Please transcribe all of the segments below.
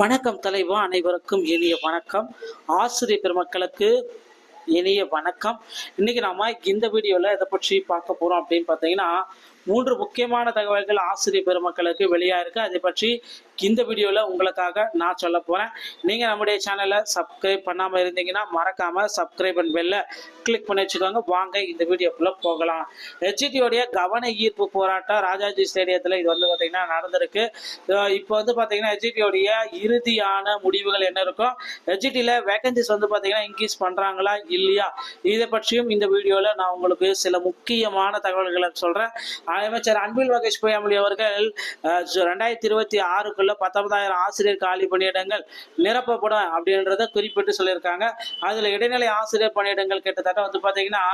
வணக்கம் தலைவா அனைவருக்கும் இனிய வணக்கம். ஆசிரியர் பெருமக்களுக்கு இனிய வணக்கம். இன்னைக்கு நாம இந்த வீடியோல எதை பற்றி பார்க்க போறோம் அப்படின்னு பார்த்தீங்கன்னா மூன்று முக்கியமான தகவல்கள் ஆசிரியர் பெருமக்களுக்கு வெளியாக இருக்கு. அதை பற்றி இந்த வீடியோவில் உங்களுக்காக நான் சொல்ல போகிறேன் நீங்க நம்முடைய சேனலை சப்ஸ்கிரைப் பண்ணாமல் இருந்தீங்கன்னா மறக்காம சப்ஸ்கிரைப் அண்ட் பெல்ல கிளிக் பண்ணி வச்சுக்கோங்க. வாங்க இந்த வீடியோக்குள்ளே போகலாம். ஹெச்டியோடைய கவன ஈர்ப்பு போராட்டம் ராஜாஜி ஸ்டேடியத்தில் இது வந்து பார்த்தீங்கன்னா நடந்திருக்கு. இப்போ வந்து பார்த்தீங்கன்னா ஹெச்டியோடைய இறுதியான முடிவுகள் என்ன இருக்கும்? ஹெச்டியில் வேகன்சிஸ் வந்து பார்த்தீங்கன்னா இன்க்ரீஸ் பண்ணுறாங்களா இல்லையா? இதை பற்றியும் இந்த வீடியோவில் நான் உங்களுக்கு சில முக்கியமான தகவல்களை சொல்கிறேன் அமைச்சர் அன்பில் மகேஷ் பொய்யாமொழி அவர்கள் ரெண்டாயிரத்தி இருபத்தி ஆறுக்குள்ள பத்தொன்பதாயிரம் ஆசிரியர் காலி பணியிடங்கள் நிரப்பப்படும் அப்படின்றத குறிப்பிட்டு சொல்லியிருக்காங்க. அதில் இடைநிலை ஆசிரியர் பணியிடங்கள் கிட்டத்தட்ட வந்து பார்த்தீங்கன்னா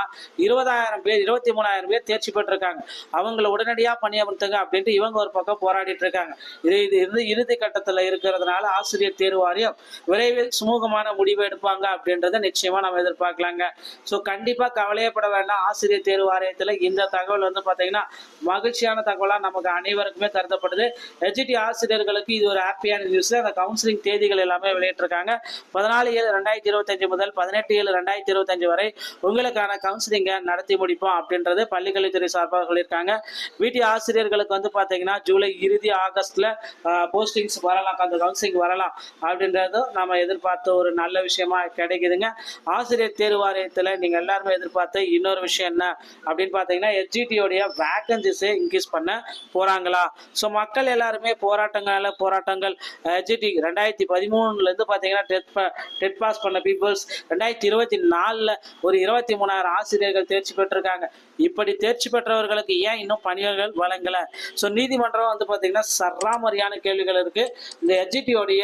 இருபதாயிரம் பேர் இருபத்தி மூணாயிரம் பேர் தேர்ச்சி பெற்றிருக்காங்க. அவங்கள உடனடியாக பணியமர்த்துங்க அப்படின்ட்டு இவங்க ஒரு பக்கம் போராடிட்டு இருக்காங்க இது இது இருந்து இறுதி கட்டத்தில் இருக்கிறதுனால ஆசிரியர் தேர்வு வாரியம் விரைவில் சுமூகமான முடிவு எடுப்பாங்க அப்படின்றத நிச்சயமா நம்ம எதிர்பார்க்கலாங்க. ஸோ கண்டிப்பா கவலையப்பட வேண்டாம். ஆசிரியர் தேர்வு வாரியத்தில் இந்த தகவல் வந்து பார்த்தீங்கன்னா மகிழ்ச்சியான தகவலா நமக்கு அனைவருக்குமே கருதப்படுது. ஹெச்டி ஆசிரியர்களுக்கு இது ஒரு ஹாப்பியான நியூஸ் அந்த கவுன்சிலிங் தேதிகள் எல்லாமே வெளியிட்டிருக்காங்க. பதினாலு ஏழு ரெண்டாயிரத்தி இருபத்தஞ்சு முதல் பதினெட்டு ஏழு ரெண்டாயிரத்தி இருபத்தஞ்சு வரை உங்களுக்கான கவுன்சிலிங்கை நடத்தி முடிப்போம் அப்படின்றது பள்ளிக்கல்வித்துறை சார்பாக சொல்லியிருக்காங்க. வீட்டு ஆசிரியர்களுக்கு வந்து பார்த்தீங்கன்னா ஜூலை இறுதி ஆகஸ்ட்ல போஸ்டிங்ஸ் வரலாம் அந்த கவுன்சிலிங் வரலாம் அப்படின்றதும் நம்ம எதிர்பார்த்த ஒரு நல்ல விஷயமா கிடைக்குதுங்க. ஆசிரியர் தேர்வு வாரியத்தில் நீங்கள் எல்லாருமே எதிர்பார்த்த இன்னொரு விஷயம் என்ன அப்படின்னு பார்த்தீங்கன்னா எஸ்ஜிடியோடைய வேக்கன்சிஸை இன்க்ரீஸ் பண்ண போகிறாங்களா ஸோ மக்கள் எல்லாருமே போராட்டங்கள் போராட்டங்கள் ஜிடி ரெண்டாயிரத்தி பதிமூணுலேருந்து பார்த்தீங்கன்னா டெட் டெட் பாஸ் பண்ண பீப்புள்ஸ் ரெண்டாயிரத்தி இருபத்தி நாலில் ஒரு இருபத்தி மூணாயிரம் ஆசிரியர்கள் தேர்ச்சி பெற்றிருக்காங்க. இப்படி தேர்ச்சி பெற்றவர்களுக்கு ஏன் இன்னும் பணிகள் வழங்கலை? ஸோ நீதிமன்றம் வந்து பார்த்தீங்கன்னா சராமரியான கேள்விகள் இருக்கு. இந்த எஜிடியோடைய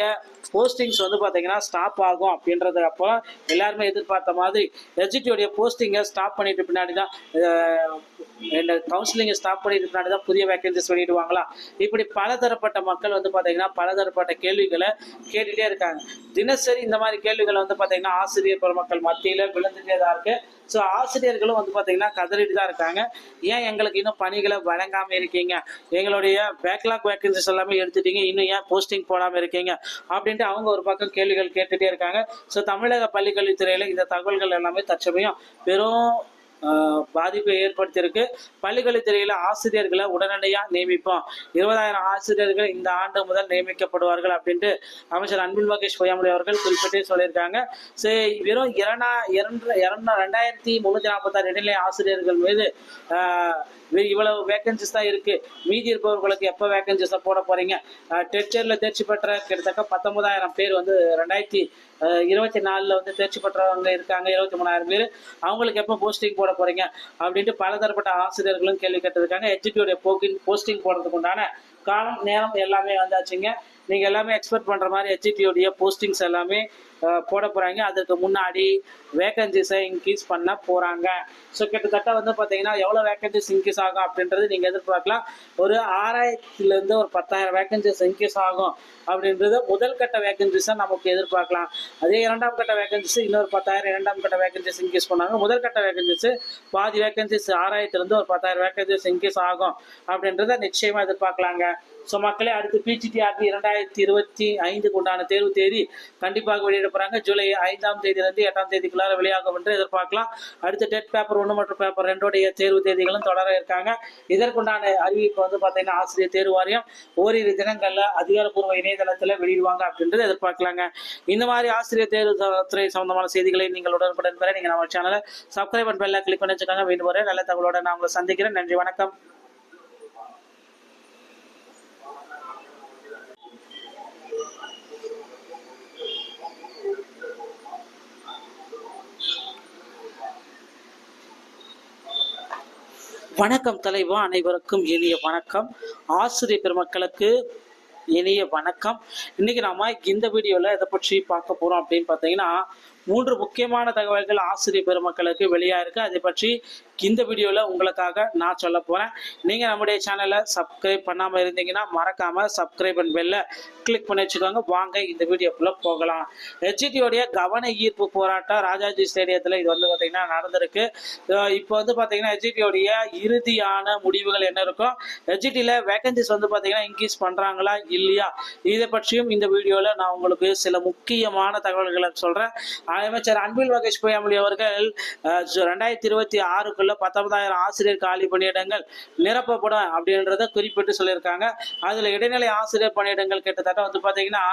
போஸ்டிங்ஸ் வந்து பார்த்தீங்கன்னா ஸ்டாப் ஆகும் அப்படின்றது அப்போ எல்லாருமே எதிர்பார்த்த மாதிரி எஜிடியோடைய போஸ்டிங்கை ஸ்டாப் பண்ணிட்டு பின்னாடி தான் இந்த கவுன்சிலிங்கை ஸ்டாப் பண்ணிட்டு தான் புதிய வேக்கன்சிஸ் வெளியிடுவாங்களா? இப்படி பலதரப்பட்ட மக்கள் வந்து பார்த்தீங்கன்னா பலதரப்பட்ட கேள்விகளை கேட்டுட்டே இருக்காங்க. தினசரி இந்த மாதிரி கேள்விகளை வந்து பார்த்தீங்கன்னா ஆசிரியர் பெருமக்கள் மத்தியில் விழுந்துட்டே தான் இருக்கு. ஸோ ஆசிரியர்களும் வந்து பார்த்தீங்கன்னா கதறிட்டு தான் இருக்காங்க. ஏன் எங்களுக்கு இன்னும் பணிகளை வழங்காமல் இருக்கீங்க? எங்களுடைய பேக்லாக் வேக்கன்சிஸ் எல்லாமே எடுத்துட்டீங்க. இன்னும் ஏன் போஸ்டிங் போடாமல் இருக்கீங்க? அப்படின்ட்டு அவங்க ஒரு பக்கம் கேள்விகள் கேட்டுகிட்டே இருக்காங்க. ஸோ தமிழக பள்ளிக்கல்வித்துறையில் இந்த தகவல்கள் எல்லாமே தற்சமயம் வெறும் பாதிப்பை ஏற்படுத்தியிருக்கு. பள்ளிக்கல்வித்துறையில் ஆசிரியர்களை உடனடியாக நியமிப்போம். இருபதாயிரம் ஆசிரியர்கள் இந்த ஆண்டு முதல் நியமிக்கப்படுவார்கள் அப்படின்ட்டு அமைச்சர் அன்பில் மகேஷ் பொய்யாமொழி அவர்கள் குறிப்பிட்டு சொல்லியிருக்காங்க. சரி வெறும் இரண்டா இரண்டு இரண்டு ரெண்டாயிரத்தி முந்நூற்றி நாற்பத்தாறு இடைநிலை ஆசிரியர்கள் மீது இவ்வளவு வேகன்சிஸ் தான் இருக்கு. மீதி இருப்பவர்களுக்கு எப்போ வேக்கன்சிஸை போட போறீங்க? டெக்ஸ்டைலில் தேர்ச்சி பெற்ற கிட்டத்தட்ட பத்தொன்பதாயிரம் பேர் வந்து ரெண்டாயிரத்தி இருபத்தி நாலில் வந்து தேர்ச்சி பெற்றவங்க இருக்காங்க இருபத்தி மூணாயிரம் பேர். அவங்களுக்கு எப்போ போஸ்டிங் போட போறீங்க அப்படின்ட்டு பலதரப்பட்ட ஆசிரியர்களும் கேள்வி கேட்டிருக்காங்க. ஹெச்டியோடைய போக்கிங் போஸ்டிங் போடுறதுக்கு உண்டான காலம் நேரம் எல்லாமே வந்தாச்சுங்க. நீங்கள் எல்லாமே எக்ஸ்பெக்ட் பண்ணுற மாதிரி ஹெச்டிடியோடைய போஸ்டிங்ஸ் எல்லாமே போட போகிறாங்க அதுக்கு முன்னாடி வேகன்சிஸை இன்க்ரீஸ் பண்ண போகிறாங்க ஸோ கிட்டத்தட்ட வந்து பார்த்தீங்கன்னா எவ்வளோ வேகன்சிஸ் இன்க்ரீஸ் ஆகும் அப்படின்றது நீங்கள் எதிர்பார்க்கலாம். ஒரு ஆறாயிரத்துலேருந்து ஒரு பத்தாயிரம் வேகன்சிஸ் இன்க்ரீஸ் ஆகும் அப்படின்றது முதல் கட்ட வேகன்சிஸை நமக்கு எதிர்பார்க்கலாம். அதே இரண்டாம் கட்ட வேகன்சிஸ் இன்னொரு பத்தாயிரம் இரண்டாம் கட்ட வேகன்சிஸ் இன்க்ரீஸ் பண்ணாங்க. முதல் கட்ட வேகன்சிஸ் பாதி வேகன்சிஸ் ஆறாயிரத்துலேருந்து ஒரு பத்தாயிரம் வேகன்சிஸ் இன்க்ரீஸ் ஆகும் அப்படின்றத நிச்சயமாக எதிர்பார்க்கலாங்க. ஸோ மக்களே அடுத்து பிஜிடிஆர்பி இரண்டாயிரத்தி இருபத்தி ஐந்துக்கு உண்டான தேர்வு தேதி கண்டிப்பாக வெளியிட போகிறாங்க ஜூலை ஐந்தாம் தேதியிலிருந்து எட்டாம் தேதிக்குள்ளார வெளியாகும் என்று எதிர்பார்க்கலாம். அடுத்து டெட் பேப்பர் ஒன்று மற்றும் பேப்பர் ரெண்டோடைய தேர்வு தேதிகளும் தொடர இருக்காங்க. இதற்குண்டான அறிவிப்பு வந்து பார்த்தீங்கன்னா ஆசிரியர் தேர்வு வாரியம் ஓரிரு தினங்களில் அதிகாரப்பூர்வ இணையதளத்தில் வெளியிடுவாங்க அப்படின்றது எதிர்பார்க்கலாங்க. இந்த மாதிரி ஆசிரியர் தேர்வு துறை சம்பந்தமான செய்திகளை நீங்கள் உடனுக்குடன் பெற நீங்கள் நம்ம சேனலை சப்ஸ்கிரைப் அண்ட் பெல்ல கிளிக் பண்ணி வச்சுக்காங்க. மீண்டும் வரை நல்ல தகவலோட நான் உங்களை சந்திக்கிறேன். நன்றி வணக்கம். வணக்கம் தலைவா அனைவருக்கும் இனிய வணக்கம். ஆசிரியர் பெருமக்களுக்கு இனிய வணக்கம். இன்னைக்கு நாம இந்த வீடியோல எதை பற்றி பார்க்க போறோம் அப்படின்னு பார்த்தீங்கன்னா மூன்று முக்கியமான தகவல்கள் ஆசிரியர் பெருமக்களுக்கு வெளியாக இருக்குது அதை பற்றி இந்த வீடியோவில் உங்களுக்காக நான் சொல்ல போகிறேன் நீங்கள் நம்முடைய சேனலை சப்ஸ்கிரைப் பண்ணாமல் இருந்தீங்கன்னா மறக்காமல் சப்ஸ்கிரைப் அண்ட் பெல்ல கிளிக் பண்ணி வச்சுக்கோங்க. வாங்க இந்த வீடியோக்குள்ளே போகலாம். ஹெச்டியோடைய கவன ஈர்ப்பு போராட்டம் ராஜாஜி ஸ்டேடியத்தில் இது வந்து பார்த்திங்கன்னா நடந்திருக்கு. இப்போ வந்து பார்த்தீங்கன்னா ஹெச்டியோடைய இறுதியான முடிவுகள் என்ன இருக்கும் ஹெச்டியில் வேகன்சிஸ் வந்து பார்த்திங்கன்னா இன்க்ரீஸ் பண்ணுறாங்களா இல்லையா இதை பற்றியும் இந்த வீடியோவில் நான் உங்களுக்கு சில முக்கியமான தகவல்களை சொல்கிறேன் அமைச்சர் அன்பில் மகேஷ் பொய்யாமொழி அவர்கள் ரெண்டாயிரத்தி இருபத்தி ஆறுக்குள்ள பத்தொன்பதாயிரம் ஆசிரியர் காலி பணியிடங்கள் நிரப்பப்படும் அப்படின்றத குறிப்பிட்டு சொல்லியிருக்காங்க. அதில் இடைநிலை ஆசிரியர் பணியிடங்கள் கிட்டத்தட்ட வந்து பார்த்தீங்கன்னா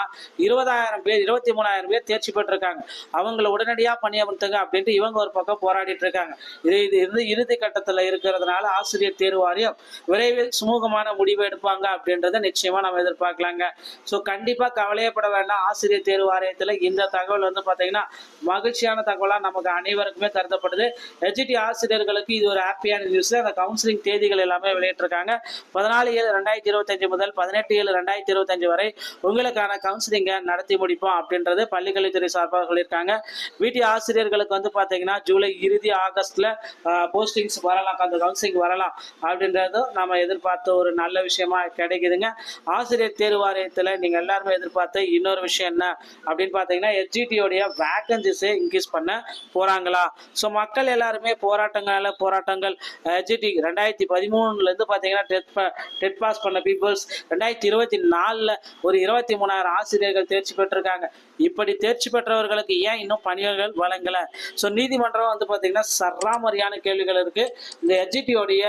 இருபதாயிரம் பேர் இருபத்தி மூணாயிரம் பேர் தேர்ச்சி பெற்றிருக்காங்க. அவங்கள உடனடியாக பணியமர்த்துங்க அப்படின்ட்டு இவங்க ஒரு பக்கம் போராடிட்டு இருக்காங்க. இது இது இருந்து இறுதி கட்டத்தில் இருக்கிறதுனால ஆசிரியர் தேர்வு வாரியம் விரைவில் சுமூகமான முடிவு எடுப்பாங்க அப்படின்றத நிச்சயமா நம்ம எதிர்பார்க்கலாங்க. ஸோ கண்டிப்பா கவலையப்பட வேண்டாம். ஆசிரியர் தேர்வு வாரியத்தில் இந்த தகவல் வந்து பார்த்தீங்கன்னா மகிழ்ச்சியான தகவலாக நமக்கு அனைவருக்குமே கருதப்படுது. ஹெச்டி ஆசிரியர்களுக்கு இது ஒரு ஹாப்பியான நியூஸ் அந்த கவுன்சிலிங் தேதிகள் எல்லாமே வெளியிட்டிருக்காங்க. பதினாலு ஏழு ரெண்டாயிரத்தி இருபத்தஞ்சு முதல் பதினெட்டு ஏழு ரெண்டாயிரத்தி இருபத்தஞ்சு வரை உங்களுக்கான கவுன்சிலிங்கை நடத்தி முடிப்போம் அப்படின்றது பள்ளிக்கல்வித்துறை சார்பாக சொல்லியிருக்காங்க. வீட்டு ஆசிரியர்களுக்கு வந்து பார்த்தீங்கன்னா ஜூலை இறுதி ஆகஸ்ட்ல போஸ்டிங்ஸ் வரலாம் அந்த கவுன்சிலிங் வரலாம் அப்படின்றதும் நம்ம எதிர்பார்த்த ஒரு நல்ல விஷயமா கிடைக்குதுங்க. ஆசிரியர் தேர்வு வாரியத்தில் நீங்கள் எல்லாருமே எதிர்பார்த்த இன்னொரு விஷயம் என்ன அப்படின்னு பார்த்தீங்கன்னா எஸ்ஜிடியோடைய வேக்கன்சிஸை இன்க்ரீஸ் பண்ண போகிறாங்களா ஸோ மக்கள் எல்லாருமே போராட்டங்களால் போராட்டங்கள் ஜிடி ரெண்டாயிரத்தி பதிமூணுலேருந்து பார்த்தீங்கன்னா டெட் டெட் பாஸ் பண்ண பீப்புள்ஸ் ரெண்டாயிரத்தி இருபத்தி நாலில் ஒரு இருபத்தி மூணாயிரம் ஆசிரியர்கள் தேர்ச்சி பெற்றிருக்காங்க. இப்படி தேர்ச்சி பெற்றவர்களுக்கு ஏன் இன்னும் பணியர்கள் வழங்கலை? ஸோ நீதிமன்றம் வந்து பார்த்தீங்கன்னா சராமரியான கேள்விகள் இருக்குது இந்த எஜிடியோடைய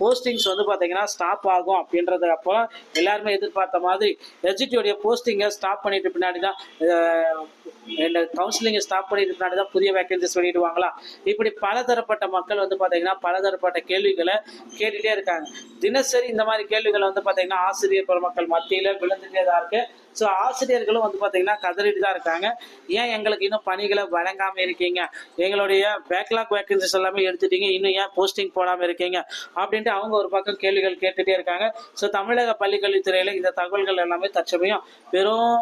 போஸ்டிங்ஸ் வந்து பார்த்தீங்கன்னா ஸ்டாப் ஆகும் அப்படின்றது அப்போ எல்லாருமே எதிர்பார்த்த மாதிரி எஜிடியோடைய போஸ்டிங்கை ஸ்டாப் பண்ணிட்டு பின்னாடி தான் இந்த கவுன்சிலிங்கை ஸ்டாப் பண்ணிட்டு தான் புதிய வேக்கன்சிஸ் வெளியிடுவாங்களா? இப்படி பலதரப்பட்ட மக்கள் வந்து பார்த்தீங்கன்னா பலதரப்பட்ட கேள்விகளை கேட்டுகிட்டே இருக்காங்க. தினசரி இந்த மாதிரி கேள்விகளை வந்து பார்த்தீங்கன்னா ஆசிரியர் பெருமக்கள் மத்தியில் விழுந்துட்டே தான் இருக்குது ஸோ ஆசிரியர்களும் வந்து பார்த்தீங்கன்னா கதறிட்டு தான் இருக்காங்க. ஏன் எங்களுக்கு இன்னும் பணிகளை வழங்காமல் இருக்கீங்க? எங்களுடைய பேக்லாக் வேக்கன்சிஸ் எல்லாமே எடுத்துட்டீங்க. இன்னும் ஏன் போஸ்டிங் போடாமல் இருக்கீங்க? அப்படின்ட்டு அவங்க ஒரு பக்கம் கேள்விகள் கேட்டுகிட்டே இருக்காங்க. ஸோ தமிழக பள்ளிக்கல்வித்துறையில் இந்த தகவல்கள் எல்லாமே தற்சமயம் பெரும்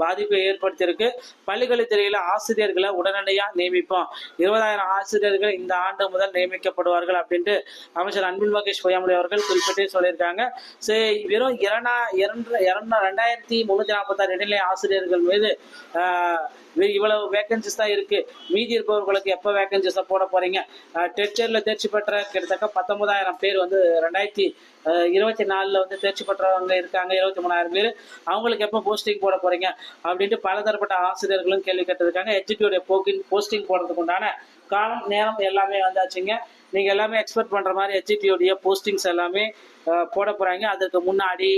பாதிப்பை ஏற்படுத்தியிருக்கு. பள்ளிக்கல்வித்துறையில் ஆசிரியர்களை உடனடியாக நியமிப்போம். இருபதாயிரம் ஆசிரியர்கள் இந்த ஆண்டு முதல் நியமிக்கப்படுவார்கள் அப்படின்ட்டு அமைச்சர் அன்பில் மகேஷ் பொய்யாமொழி அவர்கள் குறிப்பிட்டே சொல்லியிருக்காங்க. சரி வெறும் இரண்டா இரண்டு இரண்டு ரெண்டாயிரத்தி முந்நூற்றி நாற்பத்தாறு இடைநிலை ஆசிரியர்கள் மீது இவ்வளவு வேகன்சிஸ் தான் இருக்கு. மீதி இருப்பவர்களுக்கு எப்போ வேகன்சிஸை போட போறீங்க? டெட்சரில் தேர்ச்சி பெற்ற கிட்டத்தட்ட பத்தொன்பதாயிரம் பேர் வந்து ரெண்டாயிரத்தி இருபத்தி நாலில் வந்து தேர்ச்சி பெற்றவங்க இருக்காங்க இருபத்தி மூணாயிரம் பேர். அவங்களுக்கு எப்போ போஸ்டிங் போட போறீங்க அப்படின்ட்டு பலதரப்பட்ட ஆசிரியர்களும் கேள்வி கேட்டிருக்காங்க எஜுகேடைய போக்கின் போஸ்டிங் போடுறதுக்கு உண்டான காலம் நேரம் எல்லாமே வந்தாச்சுங்க. நீங்கள் எல்லாமே எக்ஸ்பெக்ட் பண்ணுற மாதிரி ஹெச்டியோடைய போஸ்டிங்ஸ் எல்லாமே போட போகிறாங்க அதுக்கு முன்னாடி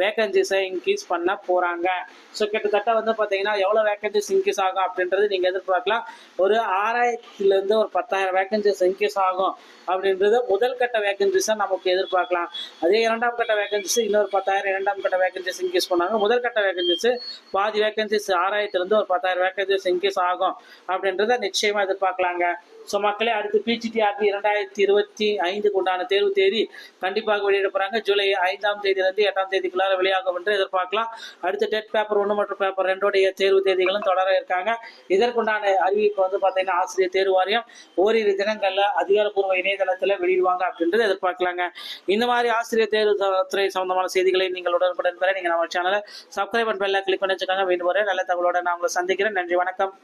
வேகன்சிஸை இன்க்ரீஸ் பண்ண போகிறாங்க ஸோ கிட்டத்தட்ட வந்து பார்த்தீங்கன்னா எவ்வளோ வேகன்சிஸ் இன்க்ரீஸ் ஆகும் அப்படின்றது நீங்கள் எதிர்பார்க்கலாம். ஒரு ஆறாயிரத்துலேருந்து ஒரு பத்தாயிரம் வேகன்சிஸ் இன்க்ரீஸ் ஆகும் அப்படின்றது முதல் கட்ட வேகன்சிஸை நமக்கு எதிர்பார்க்கலாம். அதே இரண்டாம் கட்ட வேகன்சிஸ் இன்னொரு பத்தாயிரம் இரண்டாம் கட்ட வேகன்சிஸ் இன்க்ரீஸ் பண்ணாங்க. முதல் கட்ட வேகன்சிஸ் பாதி வேகன்சிஸ் ஆறாயிரத்துலேருந்து ஒரு பத்தாயிரம் வேகன்சிஸ் இன்க்ரீஸ் ஆகும் அப்படின்றத நிச்சயமாக எதிர்பார்க்கலாங்க. ஸோ மக்களே அடுத்து பிஜிடிஆர்பி இரண்டாயிரத்தி இருபத்தி ஐந்துக்கு உண்டான தேர்வு தேதி கண்டிப்பாக வெளியிட போகிறாங்க ஜூலை ஐந்தாம் தேதியிலிருந்து எட்டாம் தேதிக்குள்ளார வெளியாகும் என்று எதிர்பார்க்கலாம். அடுத்து டெட் பேப்பர் ஒன்று மற்றும் பேப்பர் ரெண்டோடைய தேர்வு தேதிகளும் தொடர இருக்காங்க. இதற்குண்டான அறிவிப்பு வந்து பார்த்தீங்கன்னா ஆசிரியர் தேர்வு வாரியம் ஓரிரு தினங்களில் அதிகாரப்பூர்வ இணையதளத்தில் வெளியிடுவாங்க அப்படின்றது எதிர்பார்க்கலாங்க. இந்த மாதிரி ஆசிரியர் தேர்வு துறை சம்பந்தமான செய்திகளை நீங்கள் உடனுக்குடன் பெற நீங்கள் நம்ம சேனலை சப்ஸ்கிரைப் பண்ண பெல்ல கிளிக் பண்ணி வச்சுக்காங்க. மீண்டும் வரேன் நல்ல தகவலோட நான் உங்களை சந்திக்கிறேன். நன்றி வணக்கம்.